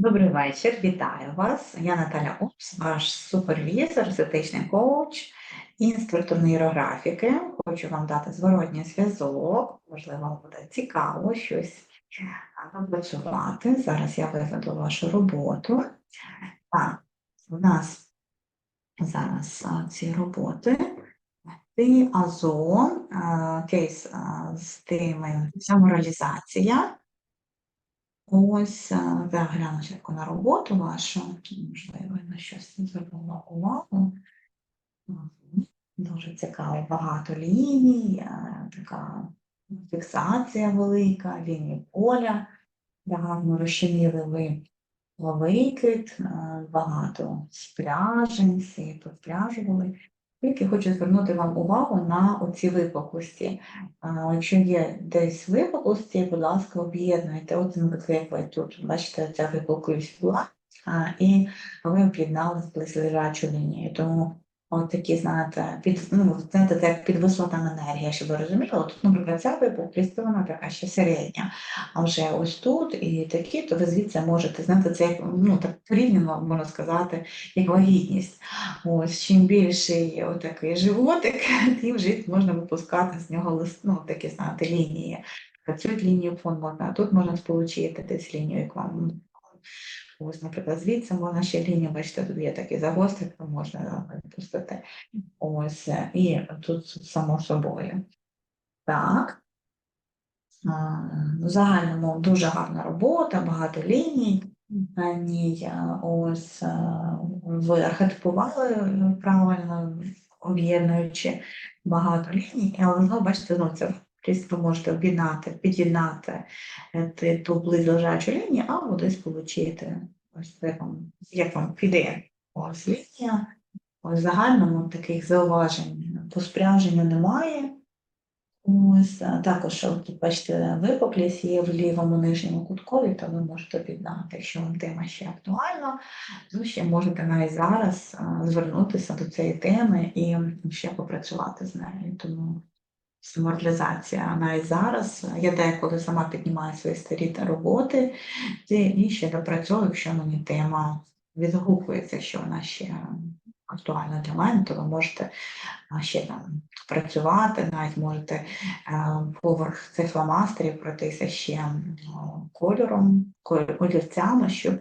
Добрий вечір, вітаю вас. Я Наталя Опс, ваш супервізор, естетичний коуч, інструктор нейрографіки. Хочу вам дати зворотній зв'язок. Можливо, вам буде цікаво щось працювати. Зараз я виведу вашу роботу. Так, у нас зараз ці роботи. Ти Азон, кейс з тими самореалізація. Ось е, загляну швидко на роботу вашу, можливо, на щось звернула увагу. Дуже цікаво, багато ліній, е, така фіксація велика, лінії поля, гарно розчинили ви викид, е, багато спряжень, всі попряжували. Тільки хочу звернути вам увагу на оці випуклості. Якщо є десь випуклості, будь ласка, об'єднуйте. От, наприклад, як тут бачите, ця випуклість була, і ви об'єднали з близлежачу лінію. Тому от такі, знаєте, під, ну, знаєте, як підвисла там енергія, щоб ви розуміли. От, наприклад, ця випуклість, вона така ще середня. А вже ось тут і такі, то ви звідси можете, знаєте, це як, ну, так порівняно, можна сказати, як вагітність. Ось чим більший отакий животик, тим вже можна випускати з нього лист, ну, такі, знаєте, лінії. Працюють лінію фон можна, а тут можна сполучити десь лінію, як вам. Ось, наприклад, звідси можна ще лінію, бачите, тут є такий загострик, можна випустити. Ось, е, і тут само собою. Так. В загальному дуже гарна робота, багато ліній. На ній ось е, ви архетипували е, правильно, об'єднуючи багато ліній, але знову бачите, ну, це ви можете об'єднати, під'єднати е, ту близлежачу лінію, або десь получити ось як вам, як вам піде. Ось лінія. Ось загальному таких зауважень по спряженню немає. Ось також, от, бачите, випуклість є в лівому нижньому куткові, то ви можете об'єднати, якщо вам тема ще актуальна, то ще можете навіть зараз звернутися до цієї теми і ще попрацювати з нею. Тому самореалізація навіть зараз. Я деколи сама піднімаю свої старі та роботи і ще допрацьовую, якщо мені тема відгукується, якщо вона ще актуальна для мене, то ви можете ще там працювати, навіть можете поверх цих фломастерів пройтися ще кольором, коль- олівцями, щоб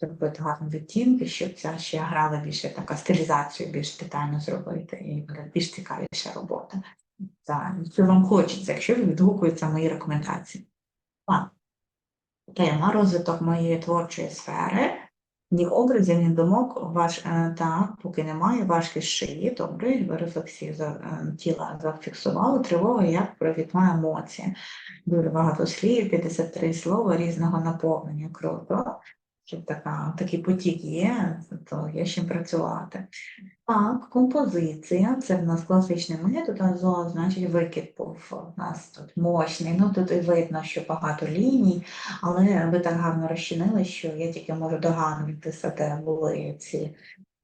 зробити гарні відтінки, щоб ця ще грала більше така стилізацію, більш детально зробити, і буде більш цікавіша робота. Так, що вам хочеться, якщо відгукуються мої рекомендації. Так. Тема розвиток моєї творчої сфери. Ні образів, ні думок ваш е, так, поки немає, важкість шиї, добре, ви рефлексію за, е, тіла зафіксували, тривога як провідна емоція. Дуже багато слів, 53 слова різного наповнення. Круто. Щоб така, такий потік є, то є чим працювати. Так, композиція, це в нас класичний метод, а зо, значить викид був у нас тут мощний. Ну тут і видно, що багато ліній, але ви так гарно розчинили, що я тільки можу догадуватися, де були ці,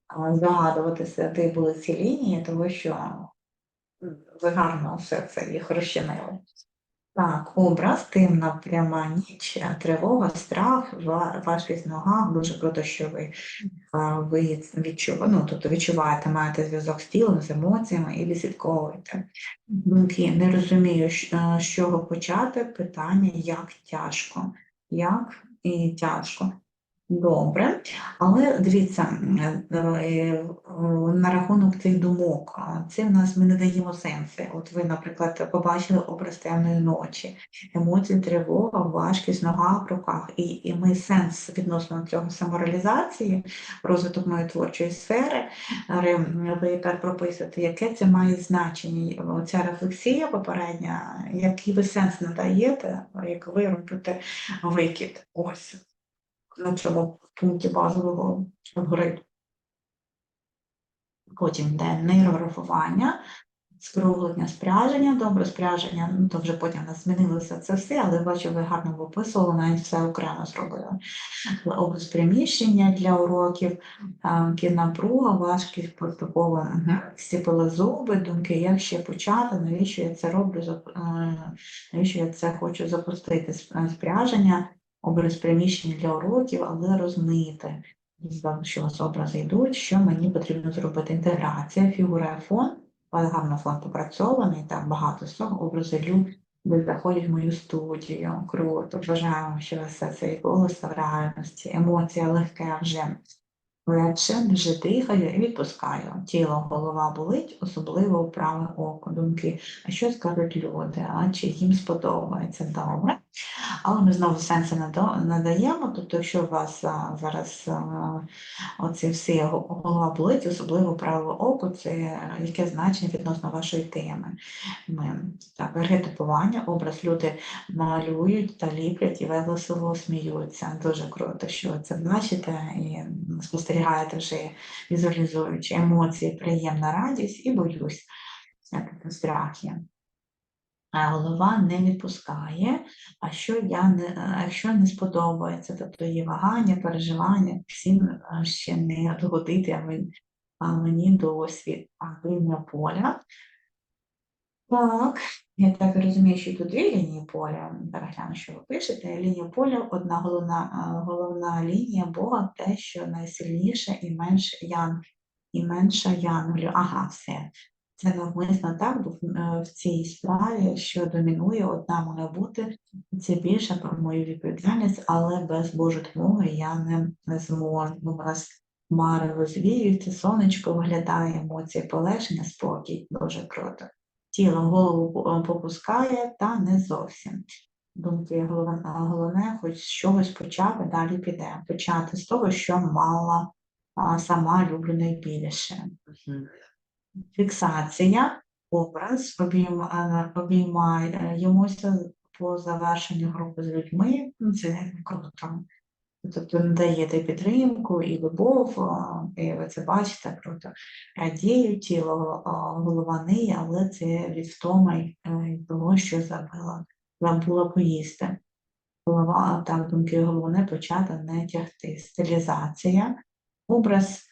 а, де були ці лінії, тому що ви гарно все це їх розчинили. Так, образ, темна пряма ніч, е, тривога, страх, в важкість ногах. Дуже круто, що ви, а, ви відчув, ну, тобто відчуваєте, маєте зв'язок з тілом, з емоціями і відслідковуєте. Думки, не розумію, е, з чого почати. Питання, як тяжко. Як і тяжко. Добре, але дивіться, е, е, на рахунок цих думок, це в нас ми не даємо сенси. От ви, наприклад, побачили образ темної ночі, емоції, тривога, важкість, нога в руках, і, і ми сенс відносно цього самореалізації, розвиток моєї творчої сфери, ви так прописуєте, яке це має значення. Оця рефлексія попередня, який ви сенс надаєте, як ви робите викид. Ось на цьому пункті базового алгоритму. Потім йде нейрографування, скруглення спряження, добре спряження, ну то вже потім у нас змінилося це все, але бачу, ви гарно описували, навіть все окремо зробили. Образ приміщення для уроків, а, напруга, важкість поступово мгм, стіпили зуби, думки, як ще почати, навіщо я це роблю, навіщо я це хочу запустити, спряження, образ приміщення для уроків, але розмите. Що у вас образи йдуть, що мені потрібно зробити. Інтеграція, фігура фон, гарно фон попрацьований, так багато цього образи люди заходять в мою студію. Круто, вважаємо, що все це і голос в реальності, емоція легке вже. Легше, вже дихаю і відпускаю. Тіло, голова болить, особливо праве око. Думки, а що скажуть люди, а чи їм сподобається добре. Але ми знову надо- надаємо. Тобто, якщо у вас зараз оці всі голова болить, особливо праве око, це яке значення відносно вашої теми. Ми так, архетипування, образ люди малюють та ліплять і весело сміються. Дуже круто, що це бачите і спостерігаєте вже візуалізуючи емоції, приємна радість і боюсь. Страх є. Голова не відпускає, а що я не, а якщо не сподобається, тобто є вагання, переживання, всім ще не догодити, а мені, а мені досвід, а лінія поля. Так, я так розумію, що тут дві лінії поля. Перегляну, що ви пишете. Лінія поля, одна головна, головна лінія Бога, те, що найсильніше і менше ян, і менша янголів. Ага, все. Це навмисно так, бо в, е, цій справі, що домінує, одна має бути, це більше про мою відповідальність, але без Божої допомоги я не, зможу. У нас хмари розвіюються, сонечко виглядає, емоції полегшення, спокій, дуже круто. Тіло голову попускає, та не зовсім. Думки головне, головне хоч з чогось почати, далі піде. Почати з того, що мала сама люблю найбільше. Фіксація, образ, обійма- обіймаємося по завершенню групи з людьми. Ну, Це круто. Тобто надаєте підтримку і любов, і ви це бачите, круто. Радію, тіло, голова ниє, але це від втоми е, того, що забила, забула поїсти. Голова, так, думки головне почати не тягти. Стилізація, образ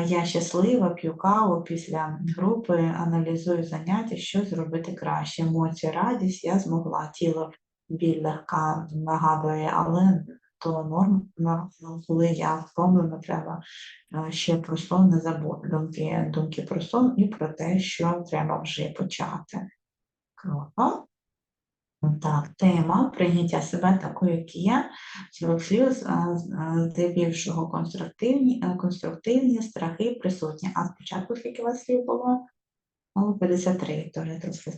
я щаслива, п'ю каву після групи, аналізую заняття, що зробити краще. Емоції, радість, я змогла. Тіло біль легка нагадує, але то норм, норм, коли я втомлена, треба е, ще про сон не забути. Думки, думки про сон і про те, що треба вже почати. Круто. Тема прийняття себе такою, як є, сліз здебільшого конструктивні, е, конструктивні страхи присутні. А спочатку скільки у вас слів було? Ну, 53, я трохи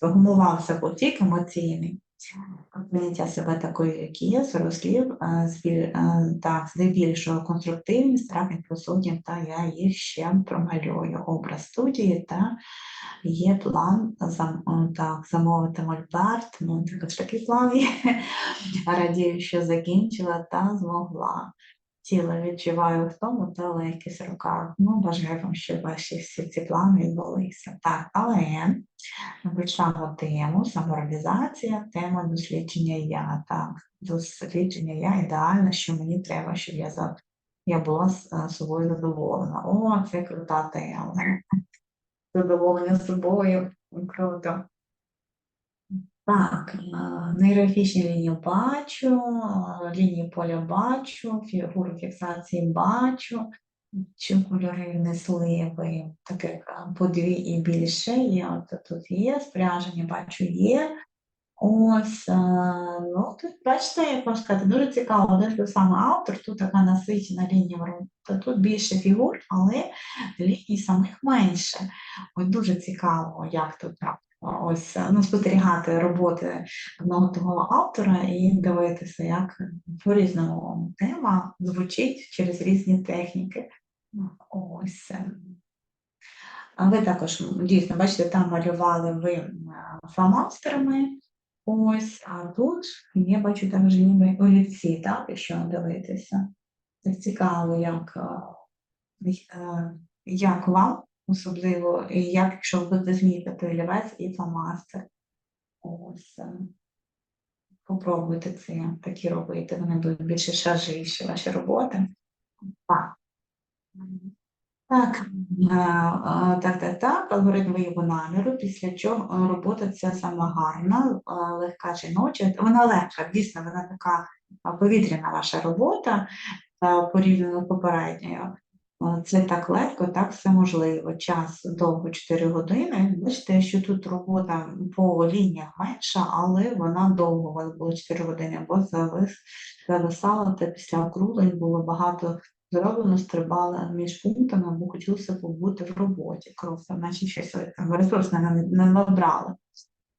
загумувався потік емоційний. Прийняття себе такою, як є, зрослів, так, здебільшого конструктивні і присутні, та я їх ще промалюю. Образ студії та є план зам, так, замовити мольберт, ну також такий план є. Радію, що закінчила та змогла. Тіло відчуваю втому та легкість в руках. Ну, бажаю вам, щоб ваші всі ці плани відбулися. Так, але почнемо тему самореалізація, тема дослідження я. Так, дослідження я ідеальне, що мені треба, щоб я за я була з собою задоволена. О, це крута тема. Задоволення собою. Круто. Так, а, нейрофічні лінії бачу, лінії поля бачу, фігуру фіксації бачу, чи кольори несливи, так як а, по дві і більше є, от тут є, спряження бачу є. Ось, ну, тут бачите, як вам сказати, дуже цікаво, де ж саме автор, тут така насичена лінія, та тут більше фігур, але ліній самих менше. Ось дуже цікаво, як тут так. Ось ну, спостерігати роботи одного того автора і дивитися, як по-різному тема звучить через різні техніки. Ось. е. Ви також дійсно бачите, там малювали ви е, фломастерами. Ось, а тут я бачу також ніби олівці, так, якщо дивитися. Це цікаво, як, е, е, як вам особливо, як якщо ви будете змінювати олівець і фломастер. Ось. е, Попробуйте це такі робити, вони будуть більше шаржіші ваші роботи. Так. Так, е, е, так, так, так, алгоритм вияву наміру, після чого робота ця сама гарна, легка жіноча. Вона легка, дійсно, вона така повітряна ваша робота порівняно з попередньою. Е, Це так легко, так все можливо. Час довго 4 години. Бачите, що тут робота по лініях менша, але вона довго у вас було 4 години, бо завис, зависала, та після округлень було багато зроблено, стрибала між пунктами, бо хотілося побути в роботі. Просто, наче щось там ресурсне не, набрали.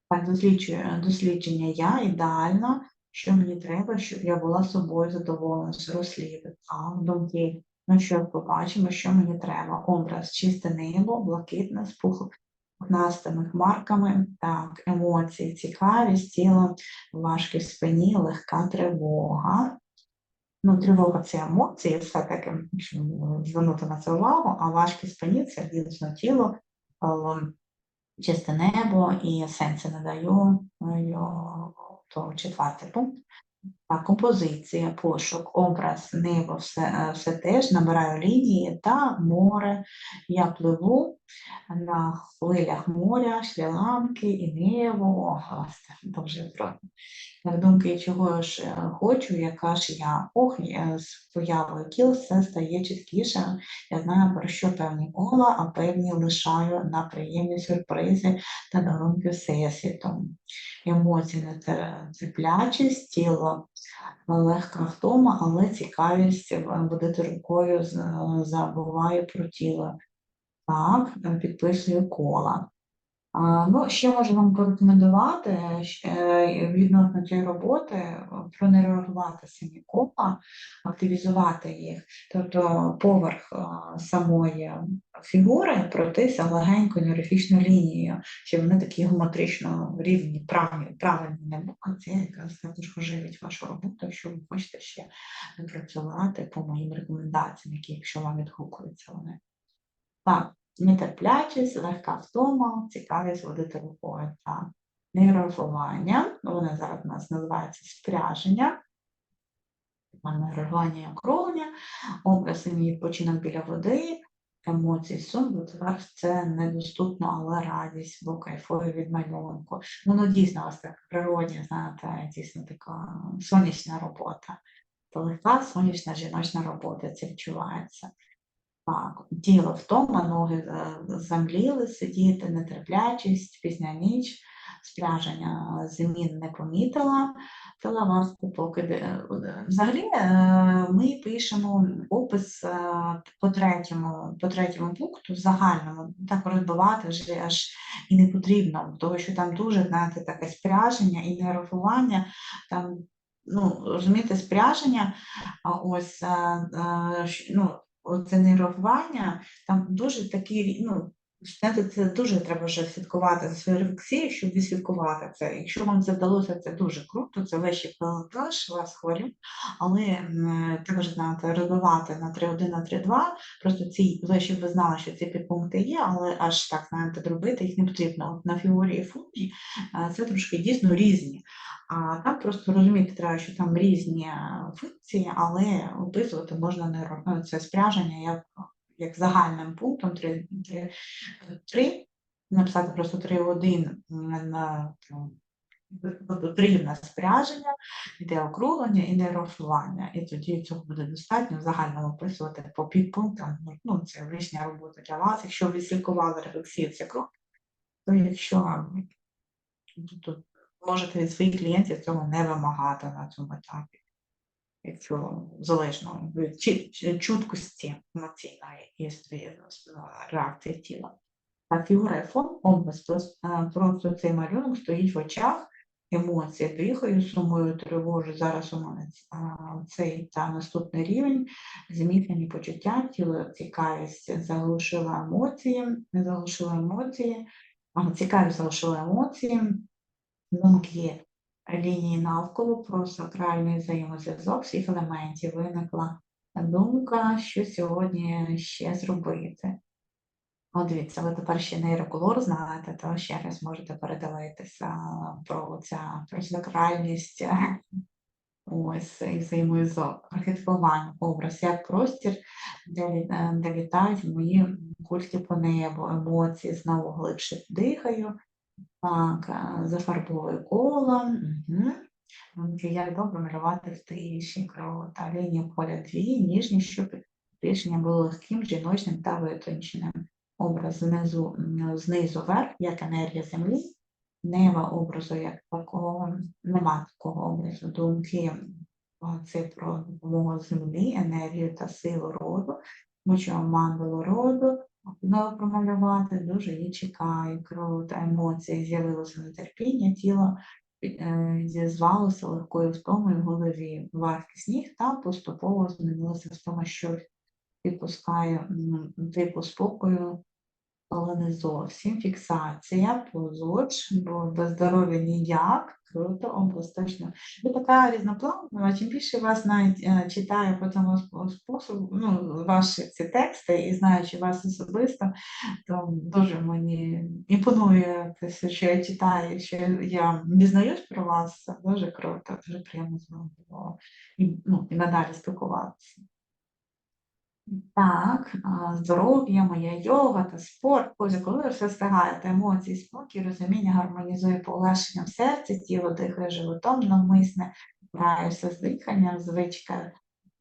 Так, досліджую, дослідження я ідеально, що мені треба, щоб я була собою задоволена, розслідувати. Так, думки. Ну що побачимо, що мені треба. Образ чисте небо, блакитне, з пухнастими хмарками, так, емоції, цікавість, тіло, важкі в спині, легка тривога. Ну, тривога це емоції, все-таки, якщо звернути на це увагу, а важкі спині це дійсно тіло, е, чисте небо і сенси надаю е, то четвертий пункт. Так, композиція, пошук, образ, небо, все, е, все теж набираю лінії та море. Я пливу на хвилях моря, Шрі-Ланки і небо. О, дуже. Так, думки, чого ж е, хочу, яка ж я. Ох, е, з появою кіл все стає чіткіше. Я знаю, про що певні кола, а певні лишаю на приємні сюрпризи та дарунки всесвітом. Емоції нетерплячість, тіло легка втома, але цікавість е, водити рукою забуваю про тіло. Так, е, підписую кола. Ну, ще можу вам порекомендувати е, відносно цієї роботи е, пронервувати самі кола, активізувати їх, тобто поверх самої фігури пройтися легенькою нейрофічною лінією, щоб вони такі геометрично рівні, правильні, правильні не були. Це якраз також оживить вашу роботу, якщо ви хочете ще працювати по моїм рекомендаціям, які, якщо вам відгукуються вони. Так, нетерплячість, легка втома, цікавість водити рукою. Так. Нейрографування, вони зараз у нас називаються спряження. Нейрографування і образ і відпочинок біля води, емоції, бо тепер це недоступно, але радість, бо кайфую від малюнку. Воно дійсно у вас так природня, знаєте, дійсно така сонячна робота. То легка сонячна жіночна робота, це відчувається. Так, тіло втома, ноги е, замліли, сидіти, нетерплячість, пізня ніч, спряження змін не помітила, телевазку поки. де- е, Взагалі е, ми пишемо опис по третьому, по третьому пункту загальному, так розбивати вже аж і не потрібно, тому що там дуже, знаєте, таке спряження і нервування, там, ну, розумієте, спряження, а ось, ну, оце нейрогування, там дуже такі, ну, знаєте, це дуже треба вже слідкувати за своєю рефлексією, щоб відслідкувати це. Якщо вам це вдалося, це дуже круто, це вищий пілотаж, вас хвалю, але м, треба ж знаєте, розбивати на 3.1, на 3.2, просто ці, щоб ви знали, що ці підпункти є, але аж так, знаєте, дробити їх не потрібно. От на фігурі і функції е, це трошки дійсно різні. А там просто розуміти треба, що там різні е, функції, але описувати можна не ну, це спряження як, як загальним пунктом 3, 3, 3 написати просто 3.1 на ну, потрібне спряження, іде округлення і нейрофілування. І тоді цього буде достатньо загально описувати по підпунктам. Ну, це лишня робота для вас. Якщо ви слідкували рефлексію цих крок, то якщо то можете від своїх клієнтів цього не вимагати на цьому етапі. Якщо залежно від чуткості емоційної і реакції тіла. А фігура фон, образ, просто цей малюнок стоїть в очах, емоції дихаю, сумую, тривожу. Зараз у мене цей та наступний рівень, зміцнені почуття, тіло цікавість заглушила емоції, не заглушила емоції, цікавість заглушила емоції, думки лінії навколо про сакральний взаємозв'язок всіх елементів виникла думка, що сьогодні ще зробити. От дивіться, ви тепер ще нейроколор знаєте, то ще раз можете передивитися про ця сакральність Ось і взаємозв'язок, архетипування, образ як простір, де, де літають мої кульки по небу, емоції, знову глибше дихаю, так, е, зафарбовую коло. Угу. Як добре малювати в тиші, круто. Лінія поля дві, ніжні, щоб рішення було легким, жіночним та витонченим. Образ знизу, знизу вверх, як енергія землі, неба образу як такого, нема такого образу, думки це про допомогу землі, енергію та силу роду, мучимо мандалу роду, знову промалювати, дуже її чекаю, крута емоції, з'явилося нетерпіння, тіло е, зізвалося легкою втомою в голові, вартість ніг та поступово змінилося втома, що відпускає типу спокою, але не зовсім. Фіксація, позоч, бо без здоров'я ніяк. Круто, область точно. Ви така різнопланова, чим більше вас навіть е, читаю по спо- способу, ну, ваші ці тексти і знаючи вас особисто, то дуже мені імпонує те, що я читаю, що я дізнаюсь про вас. Це дуже круто, дуже приємно з вами було і, ну, і надалі спілкуватися. Так, здоров'я, моя йога та спорт. Боже, коли ви все встигаєте, емоції, спокій, розуміння гармонізує полегшенням серця, тіло дихає животом навмисне, граюся з диханням, звичка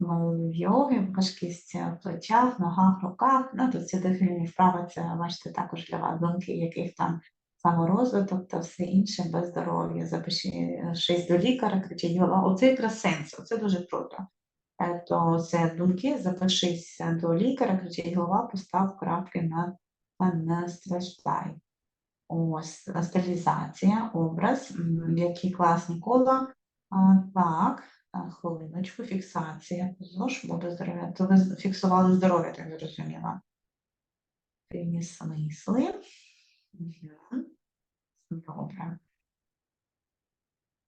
ну, йоги, важкість в плечах, ногах, руках. Ну, тут ці дихальні вправи, це бачите, також для вас думки, яких там саморозвиток та все інше без здоров'я. Запишись до лікаря, кричить голова. Оце якраз сенс, оце дуже круто. То це думки, запишися до лікаря, кричить голова, постав крапки на не страждай. Ось стерилізація, образ, які класні кола. А, так, хвилиночку, фіксація. ЗОЖ буде здоров'я. То ви фіксували здоров'я, так зрозуміла. Певні смисли. Добре.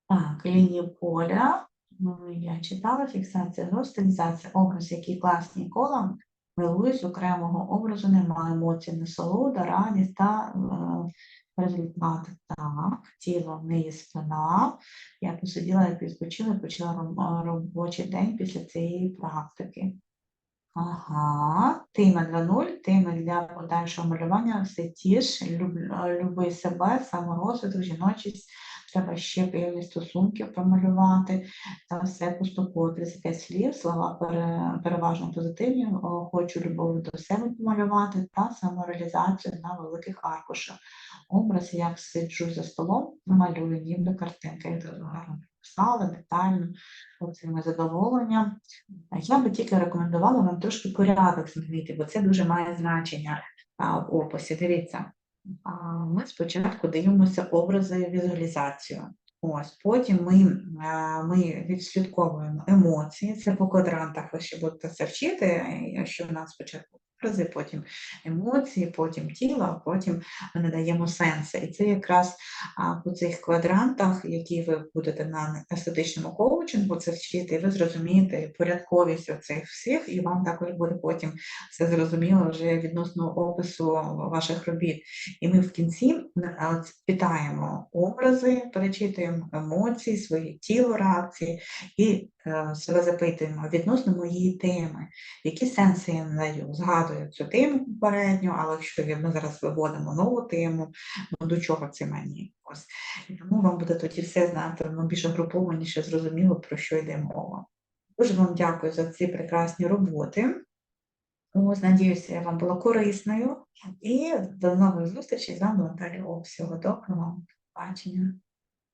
Так, лінії поля. Ну, я читала фіксація, гостилізація, образ, який класні колом, милуюсь окремого образу, немає емоцій, насолода, радість та е, результат. Так, тіло в неї спина. Я посиділа, як відпочила, і почала роб- робочий день після цієї практики. Ага, тема для нуль, тема для подальшого малювання все ті ж, е, люби себе, саморозвиток, жіночість, треба ще певні стосунки промалювати, та все поступово 35 слів, слова переважно позитивні, хочу любов до себе помалювати та самореалізацію на великих аркушах. Образ, як сиджу за столом, малюю ніби картинка, я дуже гарно написала, детально, оцим задоволенням. А Я би тільки рекомендувала вам трошки порядок змінити, бо це дуже має значення в описі. Дивіться, ми спочатку дивимося образи візуалізацію. Ось, потім ми, ми відслідковуємо емоції, це по квадрантах ви ще будете це вчити, що в нас спочатку образи, потім емоції, потім тіло, а потім ми надаємо сенси. І це якраз по цих квадрантах, які ви будете на естетичному коучингу це вчити, і ви зрозумієте порядковість оцих всіх, і вам також буде потім все зрозуміло вже відносно опису ваших робіт. І ми в кінці е, питаємо образи, перечитуємо емоції, своє тіло, реакції і себе запитуємо відносно моєї теми, які сенси я надаю. Згадую цю тему попередню, але якщо ми зараз виводимо нову тему, ну до чого це мені? Ось. І тому вам буде тоді все знати, ну, більш групованіше, зрозуміло, про що йде мова. Дуже вам дякую за ці прекрасні роботи. Ось, надіюся, я вам була корисною. І до нових зустрічей з вами Наталі О. Всього доброго. До побачення.